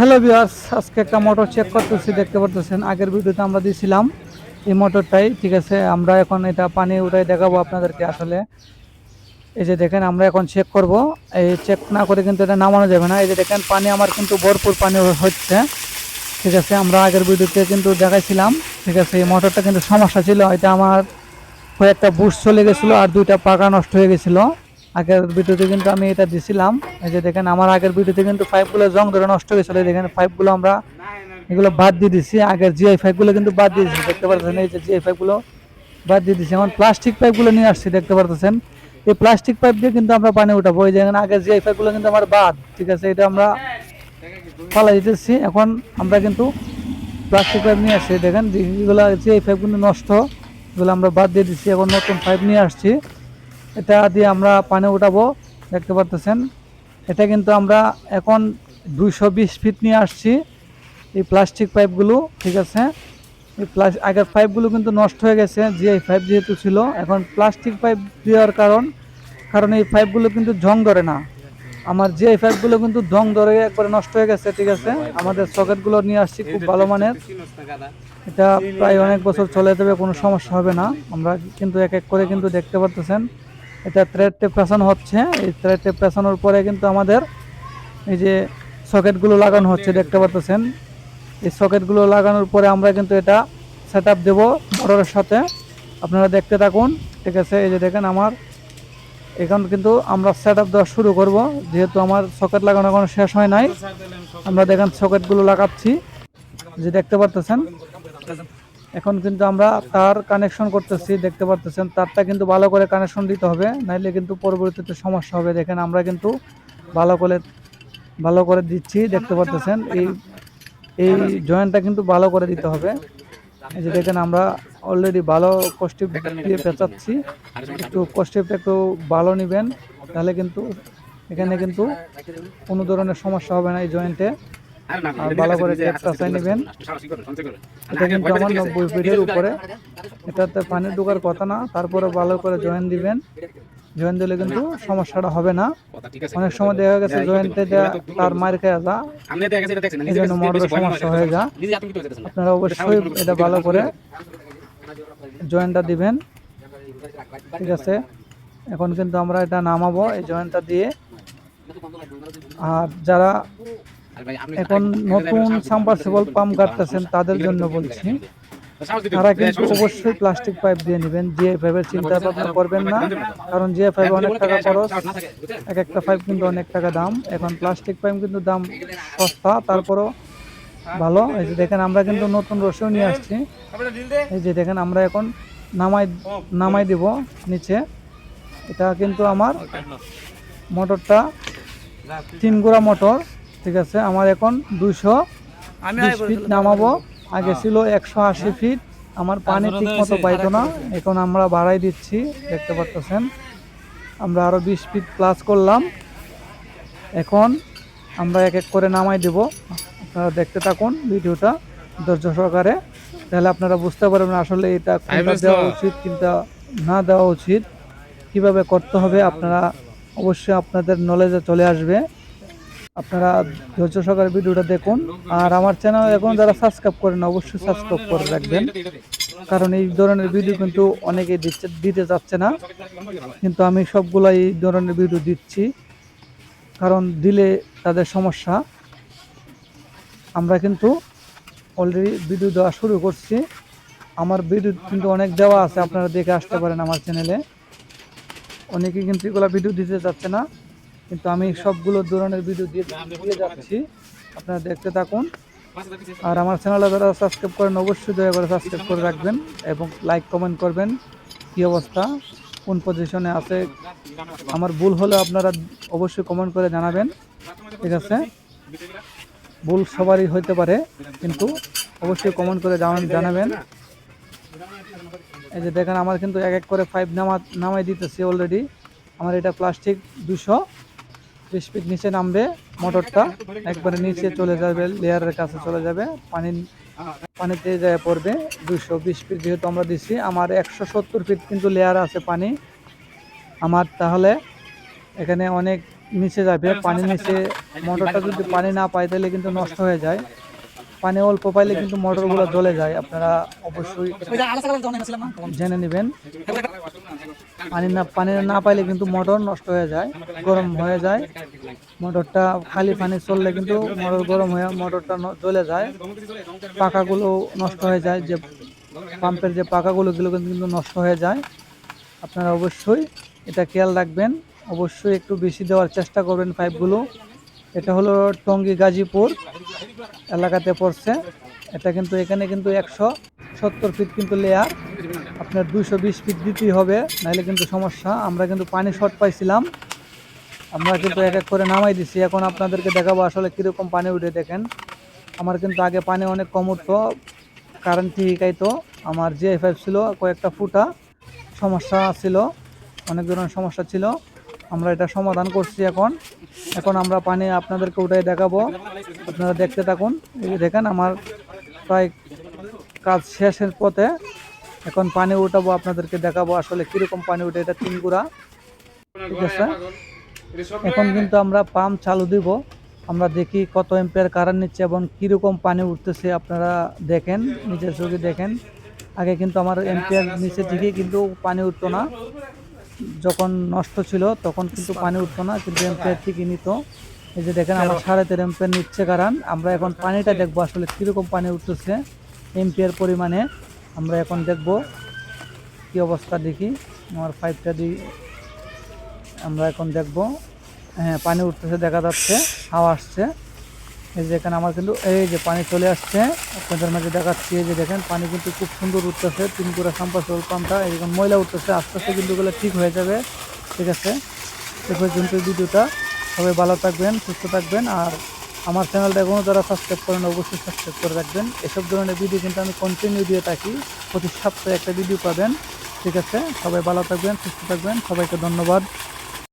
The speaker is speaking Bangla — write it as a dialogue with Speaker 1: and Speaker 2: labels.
Speaker 1: হ্যালো বিয়ার্স আজকে একটা মোটর চেক করতেছি, দেখতে পারতেছেন। আগের ভিডিওতে আমরা দিয়েছিলাম এই মোটরটাই ঠিক আছে? আমরা এখন এটা পানি উঠাই দেখাবো আপনাদেরকে আসলে। এই যে দেখেন, আমরা এখন চেক করব। এই চেক না করে কিন্তু এটা নামানো যাবে না। এই যে দেখেন, পানি আমার কিন্তু ভরপুর পানি হচ্ছে। ঠিক আছে, আমরা আগের ভিডিওতে কিন্তু দেখাইছিলাম। ঠিক আছে, এই মোটরটা কিন্তু সমস্যা ছিল। এটা আমার কয়েকটা বুশ চলে গেছিল আর দুইটা পাকা নষ্ট হয়ে গেছিল। আগের ভিডিওতে কিন্তু আমি এটা দিছিলাম। এই যে দেখেন, আমার আগের ভিডিওতে কিন্তু পাইপগুলো জং ধরে নষ্ট হয়েছিল। দেখেন পাইপগুলো আমরা এগুলো বাদ দিয়ে দিছি। আগের জিআই পাইপগুলো কিন্তু বাদ দিয়ে দিচ্ছি দেখতে পাচ্ছেন এই যে জিআই পাইপগুলো বাদ দিয়ে দিচ্ছি এখন প্লাস্টিক পাইপগুলো নিয়ে আসছি, দেখতে পারতেছেন? এই প্লাস্টিক পাইপ দিয়ে কিন্তু আমরা পানি উঠাবো। এই দেখেন, আগের জিআই পাইপগুলো কিন্তু আমার বাদ, ঠিক আছে? এটা আমরা ফালাই দিতেছি। এখন আমরা কিন্তু প্লাস্টিক পাইপ নিয়ে আসছি। দেখেন যেগুলো জিআই পাইপগুলো নষ্ট, এগুলো আমরা বাদ দিয়ে দিচ্ছি এখন নতুন পাইপ নিয়ে আসছি। এটা দিয়ে আমরা পানি উঠাবো, দেখতে পারতেছেন। এটা কিন্তু আমরা এখন দুইশো বিশ ফিট নিয়ে আসছি এই প্লাস্টিক পাইপগুলো ঠিক আছে? এই প্লাস আগের পাইপগুলো কিন্তু নষ্ট হয়ে গেছে, জিআই পাইপ যেহেতু ছিল। এখন প্লাস্টিক পাইপ দেওয়ার কারণ কারণ এই পাইপগুলো কিন্তু জং ধরে না। আমার জিআই পাইপগুলো কিন্তু জং ধরে একবারে নষ্ট হয়ে গেছে, ঠিক আছে? আমাদের সকেটগুলো নিয়ে আসছি খুব ভালো মানের। এটা প্রায় অনেক বছর চলে যাবে, কোনো সমস্যা হবে না। আমরা কিন্তু এক এক করে কিন্তু দেখতে পারতেছেন। এটা থ্রেড টেপ হচ্ছে। এই থ্রেড টেপ পরে কিন্তু আমাদের এই যে সকেটগুলো লাগানো হচ্ছে, দেখতে পারতেছেন? এই সকেটগুলো লাগানোর পরে আমরা কিন্তু এটা সেট আপ দেবো মোটরের সাথে। আপনারা দেখতে থাকুন, ঠিক আছে? এই যে দেখেন আমার। এখন কিন্তু আমরা সেট আপ দেওয়া শুরু করব। যেহেতু আমার সকেট লাগানো এখনও শেষ হয় নাই, আমরা দেখেন সকেটগুলো লাগাচ্ছি। যে দেখতে পারতেছেন? এখন কিন্তু আমরা তার কানেকশন করতেছি, দেখতে পারতেছেন। তারটা কিন্তু ভালো করে কানেকশন দিতে হবে, নাইলে কিন্তু পরবর্তীতে সমস্যা হবে। দেখেন, আমরা কিন্তু ভালো করে ভালো করে দিচ্ছি, দেখতে পারতেছেন। এই এই জয়েন্টটা কিন্তু ভালো করে দিতে হবে। এই যে দেখেন, আমরা অলরেডি ভালো কষ্টিপ দিয়ে পেঁচাচ্ছি। একটু কষ্টিপটা একটু ভালো নেবেন, তাহলে কিন্তু এখানে কিন্তু কোনো ধরনের সমস্যা হবে না এই জয়েন্টে আর ভালো করে নেবেন এটা কিন্তু আমার নব্বই ফিটের উপরে। এটাতে পানি ঢোকার কথা না তারপরে ভালো করে জয়েন দিবেন। জয়েন দিলে কিন্তু সমস্যাটা হবে না। অনেক সময় দেখা গেছে জয়েন্টে তার মার খেয়ে যা। এই জন্য মোটরের সমস্যা হয়ে যা। আপনারা অবশ্যই এটা ভালো করে জয়েন্টটা দিবেন। ঠিক আছে? এখন কিন্তু আমরা এটা নামাবো এই জয়েন্টটা দিয়ে। আর যারা এখন নতুন সাবমার্সিবল পাম্প কাটতেছেন তাদের জন্য বলছি। তারা কিন্তু অবশ্যই প্লাস্টিক পাইপ দিয়ে নেবেন জিআই পাইপের চিন্তা ভাবনা করবেন না কারণ জিআই পাইপ অনেক টাকা খরচ এক একটা পাইপ কিন্তু অনেক টাকা দাম। এখন প্লাস্টিক পাইপ কিন্তু দাম সস্তা তারপরও ভালো। এই যে দেখেন আমরা কিন্তু নতুন রসিও নিয়ে আসছি। এই যে দেখেন আমরা এখন নামাই নামাই দিব নিচে। এটা কিন্তু আমার মোটরটা তিন গোড়া মোটর ঠিক আছে আমার এখন দুইশো ফিট নামাবো। আগে ছিল একশো আশি ফিট আমার পানি ঠিক মতো পাইতো না। এখন আমরা বাড়াই দিচ্ছি দেখতে পারতেছেন। আমরা আরও বিশ ফিট প্লাস করলাম। এখন আমরা এক এক করে নামাই দেব। আপনারা দেখতে থাকুন ভিডিওটা ধৈর্য সহকারে। তাহলে আপনারা বুঝতে পারবেন আসলে এটা কোনটা দেওয়া উচিত কিংবা না দেওয়া উচিত। কীভাবে করতে হবে আপনারা অবশ্যই আপনাদের নলেজে চলে আসবে। আপনারা ধৈর্য সহকারে ভিডিওটা দেখুন। আর আমার চ্যানেল এখন যারা সাবস্ক্রাইব করেন, অবশ্যই সাবস্ক্রাইব করে রাখবেন। কারণ এই ধরনের ভিডিও কিন্তু অনেকে দিচ্ছে, দিতে যাচ্ছে না। কিন্তু আমি সবগুলো এই ধরনের ভিডিও দিচ্ছি। কারণ দিলে তাদের সমস্যা। আমরা কিন্তু অলরেডি ভিডিও দেওয়া শুরু করছি। আমার ভিডিও কিন্তু অনেক দেওয়া আছে, আপনারা দেখে আসতে পারেন আমার চ্যানেলে অনেকে কিন্তু এগুলো ভিডিও দিতে যাচ্ছে না। কিন্তু আমি সবগুলো ধরনের ভিডিও দিয়ে দিয়ে যাচ্ছি। আপনারা দেখতে থাকুন। আর আমার চ্যানেলে যারা সাবস্ক্রাইব করেন, অবশ্যই দয়া করে সাবস্ক্রাইব করে রাখবেন এবং লাইক কমেন্ট করবেন কী অবস্থা, কোন পজিশনে আছে। আমার ভুল হলে আপনারা অবশ্যই কমেন্ট করে জানাবেন। ঠিক আছে? ভুল সবারই হইতে পারে, কিন্তু অবশ্যই কমেন্ট করে জানাবেন। এই যে দেখেন, আমার কিন্তু এক এক করে ফাইভ নামা নামাই দিতেছি অলরেডি আমার এটা প্লাস্টিক দুশো। বিশ ফিট নিচে নামবে মোটরটা। একবারে নিচে চলে যাবে, লেয়ারের কাছে চলে যাবে। পানি পানিতে যায় পড়বে দুশো বিশ ফিট যেহেতু আমরা দিছি, আমার একশো সত্তর ফিট কিন্তু লেয়ার আছে পানি। আমার তাহলে এখানে অনেক নিচে যাবে, পানি নিচে, মোটরটা যদি পানি না পায় তাহলে কিন্তু নষ্ট হয়ে যায়। পানি অল্প পাইলে কিন্তু মোটরগুলো জ্বলে যায়। আপনারা অবশ্যই জেনে নেবেন। পানি না পানি না পাইলে কিন্তু মোটর নষ্ট হয়ে যায় গরম হয়ে যায়। মোটরটা খালি পানি চললে কিন্তু মোটর গরম হয়ে মোটরটা জ্বলে যায়। পাকাগুলো নষ্ট হয়ে যায় যে পাম্পের যে পাকাগুলো গুলো কিন্তু নষ্ট হয়ে যায়। আপনারা অবশ্যই এটা খেয়াল রাখবেন। অবশ্যই একটু বেশি দেওয়ার চেষ্টা করবেন পাইপগুলো। এটা হলো টঙ্গী গাজীপুর এলাকাতে পড়ছে। এটা কিন্তু এখানে কিন্তু একশো সত্তর ফিট কিন্তু লেয়ার আপনার দুশো বিশ ফিট দিতেই হবে, নাহলে কিন্তু সমস্যা। আমরা কিন্তু পানি শর্ট পাইছিলাম। আমরা কিন্তু এক এক করে নামাই দিছি। এখন আপনাদেরকে দেখাবো আসলে কীরকম পানি উঠে, দেখেন। আমার কিন্তু আগে পানি অনেক কম উঠতো কারেন্ট ঠিকাইতো আমার যে ফাইভ ছিল কয়েকটা ফুটা। সমস্যা ছিল, অনেক ধরনের সমস্যা ছিল। আমরা এটা সমাধান করছি এখন। এখন আমরা পানি আপনাদেরকে উঠাই দেখাবো। আপনারা দেখতে থাকুন। দেখেন, আমার প্রায় কাজ শেষের পথে এখন পানি উঠাবো, আপনাদেরকে দেখাবো আসলে কীরকম পানি উঠে, এটা তিন গুঁড়া। ঠিক আছে? এখন কিন্তু আমরা পাম্প চালু দিব। আমরা দেখি কত এম্পিয়ার কারেন্ট নিচ্ছে এবং কীরকম পানি উঠতেছে। আপনারা দেখেন, নিজের চোখে দেখেন। আগে কিন্তু আমার এম্পিয়ার নিচে থেকে কিন্তু পানি উঠতো না। যখন নষ্ট ছিল তখন কিন্তু পানি উঠতো না কিন্তু এম্পিয়ার থেকে নিত। এই যে দেখেন আমার সাড়ে তেরো এম্পিয়ার নিচ্ছে কারণ আমরা এখন পানিটা দেখব আসলে কীরকম পানি উঠতেছে এম্পিয়ার পরিমাণে। আমরা এখন দেখব কি অবস্থা দেখি। আমার পাইপটা দিই আমরা এখন দেখব। হ্যাঁ পানি উঠতেছে দেখা যাচ্ছে হাওয়া আসছে। এই যে এখানে আমার কিন্তু এই যে পানি চলে আসছে, আপনাদের মাঝে দেখাচ্ছি, এই যে দেখেন, পানি কিন্তু খুব সুন্দর উঠতেছে তিনপুরা সাম্পা সোল পাম্পটা এরকম ময়লা উঠতেছে, আস্তে আস্তে কিন্তু এগুলো ঠিক হয়ে যাবে, ঠিক আছে? এ পর্যন্ত ভিডিওটা। সবাই ভালো থাকবেন, সুস্থ থাকবেন, আর আমার চ্যানেলটা এখনও যারা সাবস্ক্রাইব করেন, অবশ্যই সাবস্ক্রাইব করে রাখবেন। এসব ধরনের ভিডিও কিন্তু আমি কন্টিনিউ দিয়ে থাকি, প্রতি সপ্তাহে একটা ভিডিও পাবেন, ঠিক আছে? সবাই ভালো থাকবেন, সুস্থ থাকবেন, সবাইকে ধন্যবাদ।